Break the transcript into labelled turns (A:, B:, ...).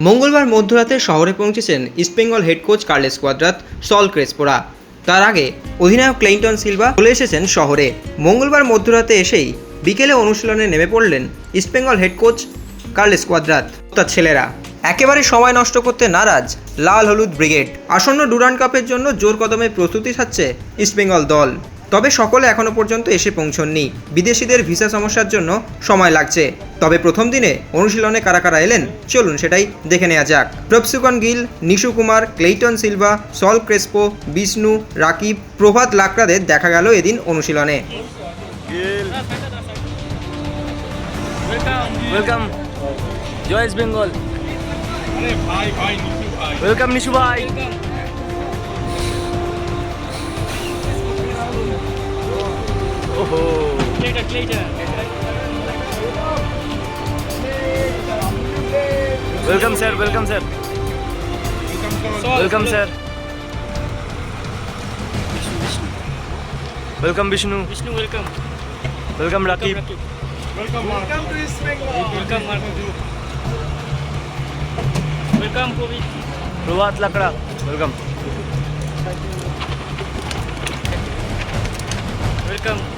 A: মঙ্গলবার মধ্যরাতে শহরে পৌঁছেছেন East Bengal head coach Carles Quadrat, Saul ক্রেসপোরা। তার আগে অধিনায়ক ক্লেইন্টন সিলভা চলে এসেছেন শহরে। মঙ্গলবার মধ্যরাতে এসেই বিকেলে অনুশীলনে নেমে পড়লেন East Bengal head coach Carles Quadrat. তার ছেলেরা। একেবারে সময় নষ্ট করতে নারাজ লাল হলুদ ব্রিগেড। আসন্ন ডুরান্ড কাপের জন্য জোর কদমে প্রস্তুতি থাকছে ইস্টবেঙ্গল দল। তবে সকলে এখনও পর্যন্ত এসে পৌঁছননি। বিদেশিদের ভিসা সমস্যার জন্য সময় লাগছে। তবে প্রথম দিনে অনুশীলনে কারা কারা এলেন, চলুন সেটাই দেখে নেওয়া যাক। Prabhsukhan Gill, Nishu Kumar, Cleiton Silva, Saul Crespo, Vishnu, Rakib, Provat লাকড়াদের দেখা গেল এদিন অনুশীলনে।
B: বেঙ্গল। ওয়েলকাম নিশু ভাই। Oh. Later, later. Welcome, sir. Welcome, sir. Welcome, sir.
C: Welcome, Vishnu. Vishnu,
B: welcome. Welcome,
C: Rakib. Welcome, welcome to East Bengal. Welcome, Marco.
B: Welcome, Covid. Provat Lakda.
C: Welcome. Welcome.